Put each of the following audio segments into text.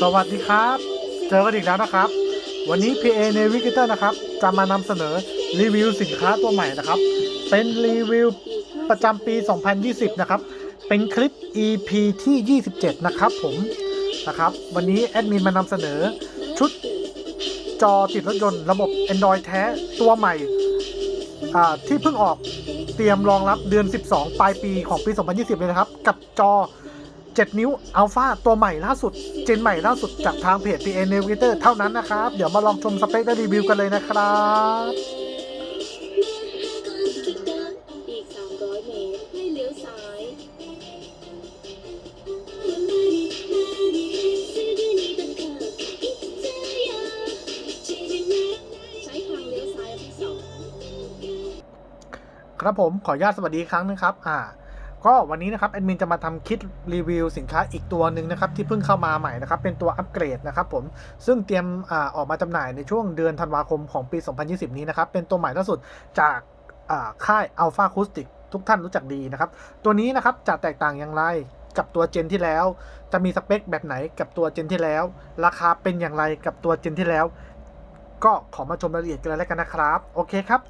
สวัสดีครับ เจอกันอีกแล้วนะครับ วันนี้ PA Navigator นะครับ จะมานำเสนอรีวิวสินค้าตัวใหม่นะครับ เป็นรีวิวประจำปี 2020 นะครับ เป็นคลิป EP ที่ 27 นะครับผมนะครับ วันนี้แอดมินมานำเสนอชุดจอติดรถยนต์ระบบ Android แท้ตัวใหม่ที่เพิ่งออกเตรียมรองรับเดือน 12 ปลายปีของปี 2020 เลยนะครับ กับจอ 7 นิ้วอัลฟาตัวใหม่ล่าสุด เจนใหม่ล่าสุดจากทางเพจ PA Navigator เท่านั้นนะครับ เดี๋ยวมาลองชมสเปคและรีวิวกันเลยนะครับอีก 300 เมตร ให้เลี้ยวซ้ายใช้ทางเลี้ยวซ้ายครับผมขออนุญาตสวัสดีครั้งนึงครับ อ่า ก็วันนี้นะครับแอดมินจะมาทำคลิปรีวิวสินค้าอีกตัวหนึ่งนะครับที่เพิ่งเข้ามาใหม่นะครับเป็นตัวอัปเกรดนะครับผมซึ่งเตรียมอออกมาจำหน่ายในช่วงเดือนธันวาคมของปี 2020 นี้นะครับเป็นตัวใหม่ล่าสุดจากค่าย Alpha Acoustic ทุกท่านรู้จักดีนะครับ ตัวนี้นะครับจะแตกต่างอย่างไรกับตัวเจนที่แล้ว จะมีสเปคแบบไหนกับตัวเจนที่แล้ว ราคาเป็นอย่างไรกับตัวเจนที่แล้ว ก็ขอมาชมรายละเอียดกันแล้วกันนะครับ โอเคครับ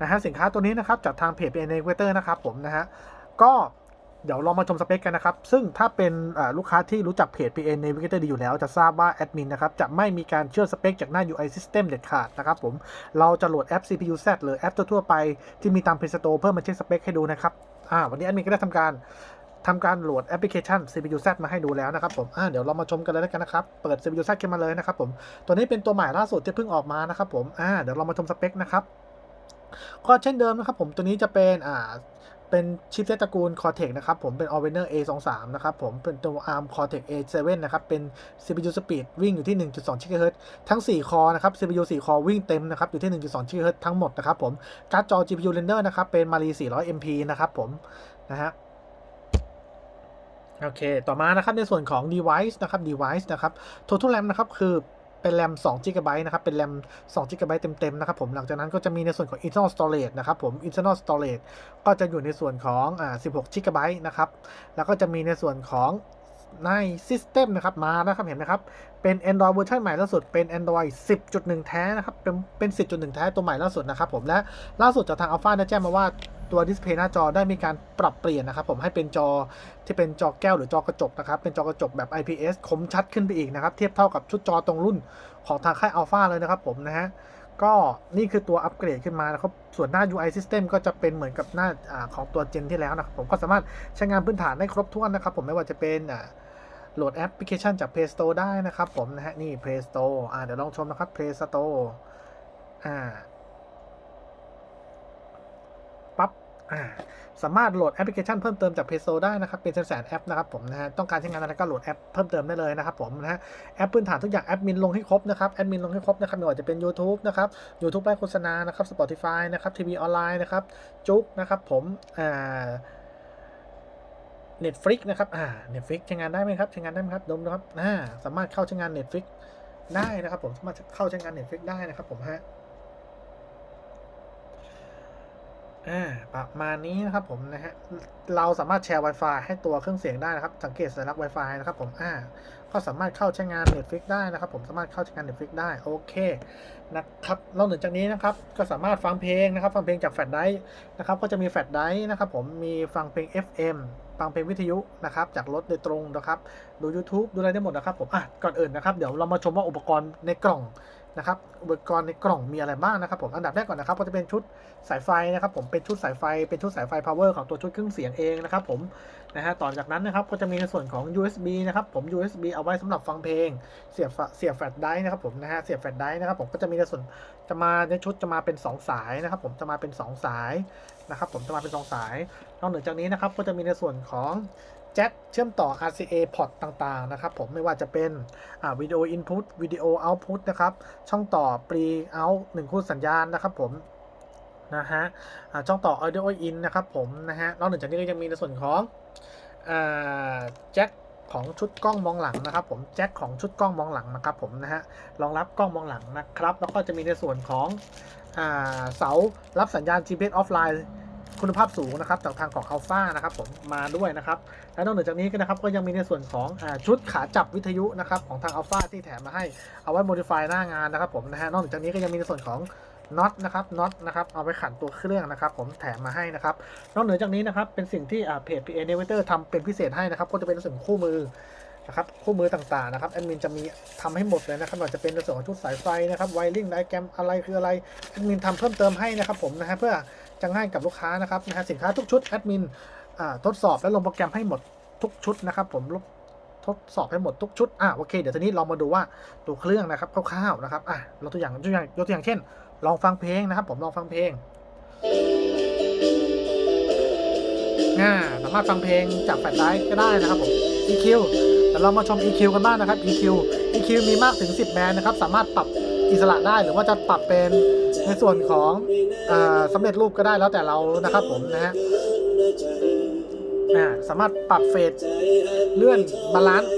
นะฮะสินค้าตัวนี้นะครับจากทางเพจ PN Navigator นะครับผมนะฮะ ก็เดี๋ยวเรามาชมสเปคกันนะครับ ซึ่งถ้าเป็นลูกค้าที่รู้จักเพจ PN Navigator ดีอยู่แล้ว จะทราบว่าแอดมินนะครับ จะไม่มีการเชื่อสเปคจากหน้า UI System เด็ดขาดนะครับผม เราจะโหลดแอป CPU Z หรือแอปทั่วไปที่มีตาม Play Store เพื่อมาเช็คสเปคให้ดูนะครับ อ่า วันนี้แอดมินก็ได้ทำการทำการโหลดแอปพลิเคชัน CPU Z มาให้ดูแล้วนะครับผมอ่าเดี๋ยวเรามาชมกันเลยแล้วกันนะครับ เปิด CPU Z ขึ้นมาเลยนะครับผม ตัวนี้เป็นตัวใหม่ล่าสุดที่เพิ่งออกมานะครับผม อ่า เดี๋ยวเรามาชมสเปคนะครับก็เช่นเดิมนะครับผมตัวนี้จะเป็นอ่า เป็นชิปเซตตระกูล Cortex นะครับผมเป็น Allwinner A23 นะครับผมเป็นตัว ARM Cortex A7 นะครับเป็น CPU Speed วิ่งอยู่ที่ 1.2 GHz ทั้ง 4 คอนะครับ CPU 4 คอวิ่งเต็มนะครับอยู่ที่ 1.2 GHz ทั้งหมดนะครับผมการ์ดจอ GPU Render นะครับเป็น Mali 400 MP นะครับผมนะฮะโอเค ต่อมานะครับในส่วนของ device นะครับ device นะครับ total RAM นะครับคือ เป็นแรม2 GB นะครับ เป็นแรม2 GB เต็มๆนะครับผม หลังจากนั้นก็จะมีในส่วนของ internal storage นะครับผม internal storage ก็จะอยู่ในส่วนของอ่า16 GB นะครับ แล้วก็จะมีในส่วนของ ใน system นะครับมานะครับเห็นไหมครับ เป็น Android เวอร์ชันใหม่ล่าสุดเป็น Android 10.1 แท้นะครับเป็นเป็น 10.1 แท้ตัวใหม่ล่าสุดนะครับผมและล่าสุดจากทาง Alpha ได้แจ้งมาว่าตัวดิสเพย์หน้าจอได้มีการปรับเปลี่ยนนะครับผมให้เป็นจอที่เป็นจอแก้วหรือจอกระจกนะครับเป็นจอกระจกแบบ IPS คมชัดขึ้นไปอีกนะครับเทียบเท่ากับชุดจอตรงรุ่นของทางค่าย Alpha เลยนะครับผมนะฮะก็นี่คือตัวอัปเกรดขึ้นมานะครับ ส่วนหน้า UI System ก็จะเป็นเหมือนกับหน้าอของตัวเจนที่แล้วนะครับผมก็สามารถใช้งานพื้นฐานได้ครบถ้วนนะครับ ผมไม่ว่าจะเป็นอ่า โหลดแอปพลิเคชันจาก Play Store ได้นะครับผมนะฮะนี่ Play Store อ่าเดี๋ยวลองชมนะครับ Play Store อ่าปั๊บอ่าสามารถโหลดแอปพลิเคชันเพิ่มเติมจาก Play Store ได้นะครับ เป็นแสนแอปนะครับผมนะฮะต้องการใช้งานอะไรก็โหลดแอปเพิ่มเติมได้เลยนะครับผมนะฮะแอปพื้นฐานทุกอย่างแอดมินลงให้ครบนะครับแอดมินลงให้ครบนะครับไม่ว่าจะเป็น YouTube นะครับ YouTube ไลฟ์โฆษณานะครับ Spotify นะครับทีวีออนไลน์นะครับจุกนะครับผมอ่า Netflix นะครับอ่า Netflix ใช้งานได้ไหมครับใช้งานได้ไหมครับดมนะครับอ่าสามารถเข้าใช้งาน Netflix ได้นะครับ ผมสามารถเข้าใช้งาน Netflix ได้นะครับ ผมฮะอ่าประมาณนี้นะครับผมนะฮะเราสามารถแชร์ Wi-Fi ให้ตัวเครื่องเสียงได้นะครับ สังเกตสัญลักษณ์ Wi-Fi นะครับผมอ่าก็สามารถเข้าใช้งาน Netflix ได้นะครับ ผมสามารถเข้าใช้งาน Netflix ได้โอเคนะครับนอกเหนือจากนี้นะครับ ก็สามารถฟังเพลงนะครับ ฟังเพลงจากแฟลชไดร์นะครับ ก็จะมีแฟลชไดร์นะครับ ผมมีฟังเพลง FM ฟังเพลงวิทยุนะครับจากรถโดยตรงนะครับดู YouTube ดูอะไรได้หมดนะครับผมอะก่อนอื่นนะครับเดี๋ยวเรามาชมว่าอุปกรณ์ในกล่อง นะครับอุปกรณ์ในกล่องมีอะไรบ้างนะครับผมอันดับแรกก่อนนะครับก็จะเป็นชุดสายไฟนะครับผมเป็นชุดสายไฟเป็นชุดสายไฟ power ของตัวชุดเครื่องเสียงเองนะครับผมนะฮะต่อจากนั้นนะครับก็จะมีในส่วนของ USB นะครับผม USB เอาไว้สำหรับฟังเพลง เสียบเสียบแฟลชไดร์นะครับผมนะฮะเสียบแฟลชไดร์นะครับผมก็จะมีในส่วนจะมาในชุดจะมาเป็น 2 สายนะครับผมจะมาเป็น 2 สายนะครับผมจะมาเป็น 2 สายนอกเหนือจากนี้นะครับก็จะมีในส่วนของ จ็คเชื่อมต่อ RCA port ต่างๆ นะครับผมไม่ว่าจะเป็นวิดีโอ input วิดีโอ output นะครับ ช่องต่อ pre out หนึ่งคู่สัญญาณนะครับผมนะฮะช่องต่อ audio in นะครับผมนะฮะนอกจากนี้ก็ยังมีในส่วนของอแจ็คของชุดกล้องมองหลังนะครับ ผมแจ็คของชุดกล้องมองหลังนะครับผมนะฮะรองรับกล้องมองหลังนะครับ แล้วก็จะมีในส่วนของอเสารับสัญญาณ GPS offline คุณภาพสูงนะครับจากทางของอัลฟานะครับผมมาด้วยนะครับและนอกเหนือจากนี้ก็นะครับก็ยังมีในส่วนของอชุดขาจับวิทยุนะครับของทางอัลฟาที่แถมมาให้เอาไว้โมดิฟายหน้างานนะครับผมนะฮะนอกจากนี้ก็ยังมีในส่วนของน็อตนะครับน็อตนะครับเอาไว้ขันตัวเครื่องนะครับ ผมแถมมาให้นะครับนอกเหนือจากนี้นะครับเป็นสิ่งที่อ่าเพจ PA Navigator ทำเป็นพิเศษให้นะครับก็จะเป็นส่วนของคู่มือนะครับคู่มือต่างๆนะครับแอดมินจะมีทำให้หมดเลยนะครับไม่ว่าจะเป็นในส่วนของชุดสายไฟนะครับไวริงไดแกรมอะไรคืออะไรแอดมินทำเพิ่มเติมให้นะครับผมนะฮะเพื่อ จะง่ายกับลูกค้านะครับนะฮะสินค้าทุกชุดแอดมินทดสอบและลงโปรแกรมให้หมดทุกชุดนะครับ ผมทดสอบให้หมดทุกชุด อะโอเค เดี๋ยวทีนี้เรามาดูว่าตัวเครื่องนะครับคร่าวๆนะครับ อะเราตัวอย่างตัวอย่างยกตัวอย่างเช่น ลองฟังเพลงนะครับ ผมลองฟังเพลงอ่าสามารถฟังเพลงจากแฟลชไดร์ก็ได้นะครับผม EQ แต่เรามาชม EQ กันบ้างนะครับ EQ EQ มีมากถึง 10 แบรนด์นะครับ สามารถปรับอิสระได้หรือว่าจะปรับเป็น ในส่วนของอ่าสำเร็จรูปก็ได้แล้วแต่เรานะครับผมนะฮะสามารถปรับเฟสเลื่อนบาลานซ์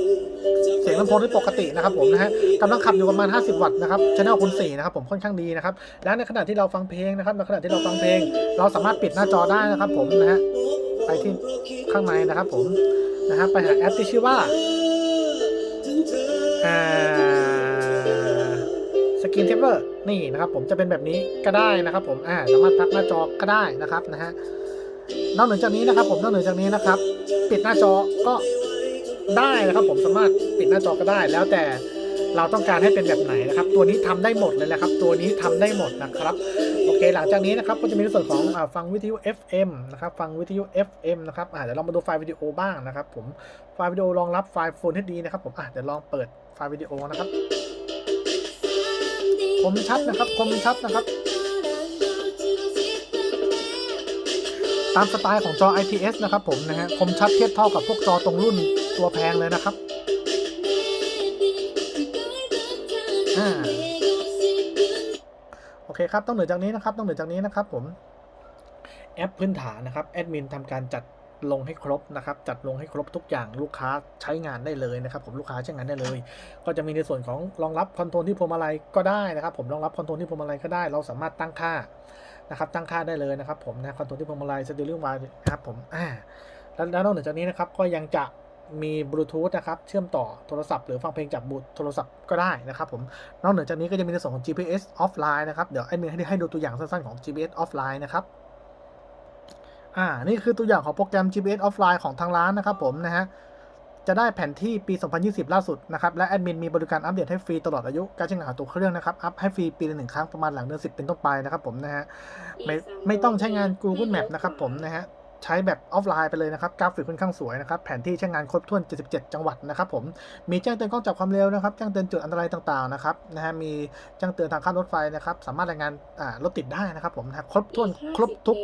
เสียงลำโพงได้ปกตินะครับผมนะฮะกำลังขับอยู่ประมาณ 50 วัตต์นะครับชแนลคูณ4นะครับผมค่อนข้างดีนะครับ และในขณะที่เราฟังเพลงนะครับในขณะที่เราฟังเพลง เราสามารถปิดหน้าจอได้นะครับผมนะฮะไปที่ข้างในนะครับผมนะฮะไปหาแอปที่ชื่อว่าอ่า สกินเทปเปอร์นี่นะครับผมจะเป็นแบบนี้ก็ได้นะครับ ผมอ่าสามารถพักหน้าจอก็ได้นะครับนะฮะนอกเหนือจากนี้นะครับ ผมนอกเหนือจากนี้นะครับ ปิดหน้าจอก็ได้นะครับ ผมสามารถปิดหน้าจอก็ได้ แล้วแต่เราต้องการให้เป็นแบบไหนนะครับ ตัวนี้ทำได้หมดเลยนะครับ ตัวนี้ทำได้หมดนะครับโอเคหลังจากนี้นะครับก็จะมีในส่วนของอฟังวิทยุ FM นะครับฟังวิทยุ FM นะครับอ่าเดี๋ยวเรามาดูไฟล์วิดีโอบ้างนะครับ ผมไฟล์วิดีโอรองรับไฟล์ Full HD นะครับผมอะเดี๋ยวลองเปิดไฟล์วิดีโอนะครับ คมชัดนะครับ คมชัดนะครับ ตามสไตล์ของจอ IPS นะครับผมนะฮะ คมชัดเทียบเท่ากับพวกจอตรงรุ่นตัวแพงเลยนะครับอ่าโอเคครับ ต้องเหนือจากนี้นะครับ ต้องเหนือจากนี้นะครับผม แอปพื้นฐานนะครับ แอดมินทำการจัด ลงให้ครบนะครับ จัดลงให้ครบทุกอย่างลูกค้าใช้งานได้เลยนะครับ ผมลูกค้าใช้งานได้เลย ก็จะมีในส่วนของรองรับคอนโทรลที่พวงมาลัยก็ได้นะครับ ผมรองรับคอนโทรลที่พวงมาลัยก็ได้ เราสามารถตั้งค่านะครับ ตั้งค่าได้เลยนะครับ ผมนะคอนโทรลที่พวงมาลัยสตีลิ่งวายนะครับผมอ่าแล้วแล้วนอกเหนือจากนี้นะครับก็ยังจะมีบลูทูธนะครับเชื่อมต่อโทรศัพท์หรือฟังเพลงจากบลูโทรศัพท์ก็ได้นะครับผมนอกเหนือจากนี้ก็จะมีในส่วนของ GPS offline นะครับเดี๋ยวแอดมินให้ให้ดูตัวอย่างสั้นๆของ GPS offline นะครับ อ่า นี่คือตัวอย่างของโปรแกรม GPS offline ของทางร้านนะครับผมนะฮะ จะได้แผนที่ปี 2020 ล่าสุดนะครับ และแอดมินมีบริการอัปเดตให้ฟรีตลอดอายุ การใช้งานของตัวเครื่องนะครับ อัพให้ฟรีปีละหนึ่งครั้งประมาณหลังเดือน10 เป็นต้นไปนะครับผมนะฮะ ไม่ไม่ต้องใช้งาน Google Map นะครับผมนะฮะ ใช้แบบออฟไลน์ไปเลยนะครับกราฟิกค่อนข้างสวยนะครับแผนที่ใช้งานครบถ้วน 77 จังหวัดนะครับผมมีแจ้งเตือนกล้องจับความเร็วนะครับแจ้งเตือนจุดอันตรายต่างๆนะครับนะฮะมีแจ้งเตือนทางข้ามรถไฟนะครับสามารถรายงานอ่ารถติดได้นะครับผมนะฮะครบถ้วนครบทุก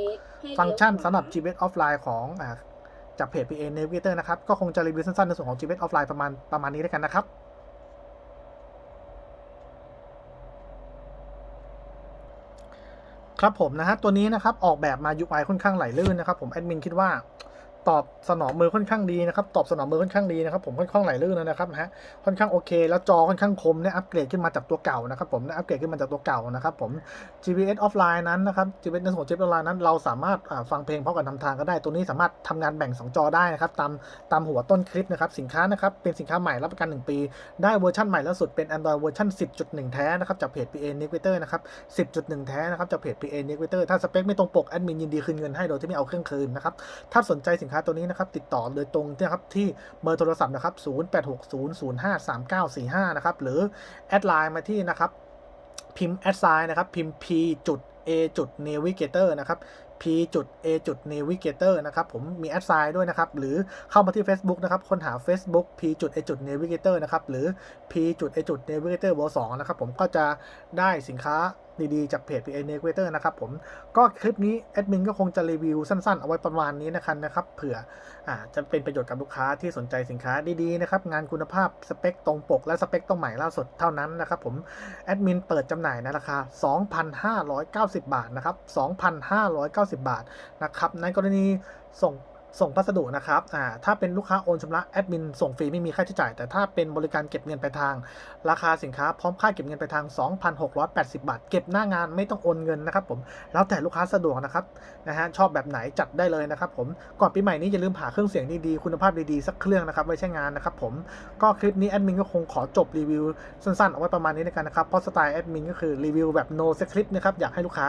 ฟังก์ชันสำหรับ GPS offline ของอ่าจากเพจ PA Navigator นะครับก็คงจะรีวิวสั้นๆในส่วนของ GPS offline ประมาณประมาณนี้แล้วกันนะครับ ครับผมนะฮะตัวนี้นะครับออกแบบมา UI ค่อนข้างไหลลื่นนะครับผมแอดมินคิดว่า ตอบสนองมือค่อนข้างดีนะครับ ตอบสนองมือค่อนข้างดีนะครับ ผมค่อนข้างไหลลื่นเลยนะครับนะฮะ ค่อนข้างโอเค แล้วจอค่อนข้างคมเนี่ยอัปเกรดขึ้นมาจากตัวเก่านะครับผมนะอัปเกรดขึ้นมาจากตัวเก่านะครับผม GPS offline นั้นนะครับ GPS ในส่วนของ GPS offline นั้น เราสามารถอ่าฟังเพลงพร้อมกับทำทางก็ได้ ตัวนี้สามารถทำงานแบ่ง 2 จอได้นะครับ ตามตามหัวต้นคลิปนะครับ สินค้านะครับ เป็นสินค้าใหม่รับประกัน 1 ปี ได้เวอร์ชันใหม่ล่าสุดเป็น Android เวอร์ชัน10.1 แท้นะครับ จากเพจ PA Navigator นะครับ 10.1 แท้นะครับ จากเพจ PA Navigator ถ้าสเปคไม่ตรงปกแอดมินยินดีคืนเงินให้โดยที่ไม่เอาเครื่องคืนนะครับถ้าสนใจสินค้าตัวนี้นะครับติดต่อโดยตรงนะครับที่เบอร์โทรศัพท์นะครับ 0860053945 นะครับหรือแอดไลน์มาที่นะครับพิมพ์แอดไซน์นะครับพิมพ์ p จุด a จุด navigator นะครับ p จุด a จุด navigator นะครับผมมีแอดไซน์ด้วยนะครับ หรือเข้ามาที่ Facebook นะครับค้นหา Facebook p จุด a จุด navigator นะครับหรือ p จุด a จุด navigator เบอร์2นะครับผมก็จะได้สินค้า ดีๆ จากเพจ PA Navigator นะครับผมก็คลิปนี้แอดมินก็คงจะรีวิวสั้นๆ เอาไว้ประมาณนี้นะครับนะครับเผื่ออ่าจะเป็นประโยชน์กับลูกค้าที่สนใจสินค้าดีๆนะครับงานคุณภาพสเปคตรงปก และสเปคตรงใหม่ล่าสุดเท่านั้นนะครับผมแอดมินเปิดจำหน่ายในราคา 2,590 บาทนะครับ2,590 บาทนะครับในกรณีส่ง ส่งพัสดุนะครับอ่าถ้าเป็นลูกค้าโอนชำระแอดมินส่งฟรีไม่มีค่าใช้จ่าย แต่ถ้าเป็นบริการเก็บเงินปลายทาง ราคาสินค้าพร้อมค่าเก็บเงินปลายทาง 2,680 บาท เก็บหน้างานไม่ต้องโอนเงินนะครับผมแล้วแต่ลูกค้าสะดวกนะครับนะฮะชอบแบบไหนจัดได้เลยนะครับผมก่อนปีใหม่นี้อย่าลืมหาเครื่องเสียงดีๆคุณภาพดีๆสักเครื่องนะครับไว้ใช้งานนะครับผมก็คลิปนี้แอดมินก็คงขอจบรีวิวสั้นๆเอาไว้ประมาณนี้ในกันนะครับเพราะสไตล์แอดมินก็คือรีวิวแบบ no script นะครับอยากให้ลูกค้า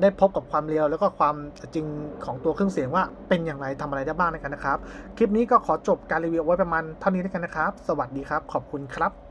ได้พบกับความเรียวแล้วก็ความจริงของตัวเครื่องเสียงว่าเป็นอย่างไรทำอะไรได้บ้างนะครับ คลิปนี้ก็ขอจบการรีวิวไว้ประมาณเท่านี้ด้วกันนะครับ สวัสดีครับ ขอบคุณครับ